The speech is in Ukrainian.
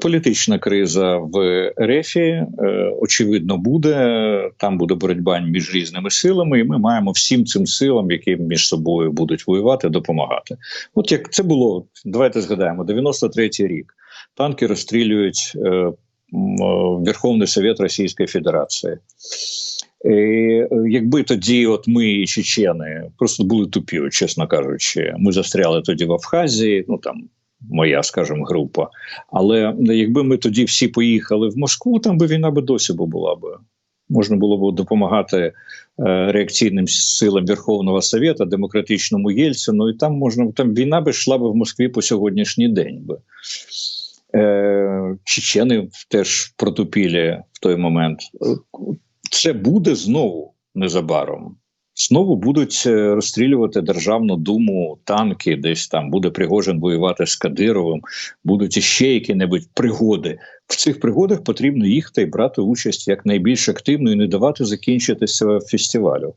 Політична криза в РЕФі е, очевидно буде. Там буде боротьба між різними силами, і ми маємо всім цим силам, які між собою будуть воювати, допомагати. От як це було, давайте згадаємо 93-й рік. Танки розстрілюють е, е, Верховний Совет Російської Федерації. І, якби тоді, от ми і чечени просто були тупі, чесно кажучи, ми застряли тоді в Абхазії, ну там моя, скажімо, група. Але якби ми тоді всі поїхали в Москву, там би війна би досі була би. Можна було б допомагати е, реакційним силам Верховного Совета, демократичному Єльцину, і там можна там війна би йшла би в Москві по сьогоднішній день би. Е, чечени теж протупілі в той момент. Це буде знову незабаром. Знову будуть е, розстрілювати державну думу танки, десь там буде Пригожин воювати з Кадировим, будуть іще які-небудь пригоди. В цих пригодах потрібно їхати і брати участь як найбільш активно і не давати закінчитися фестивалю.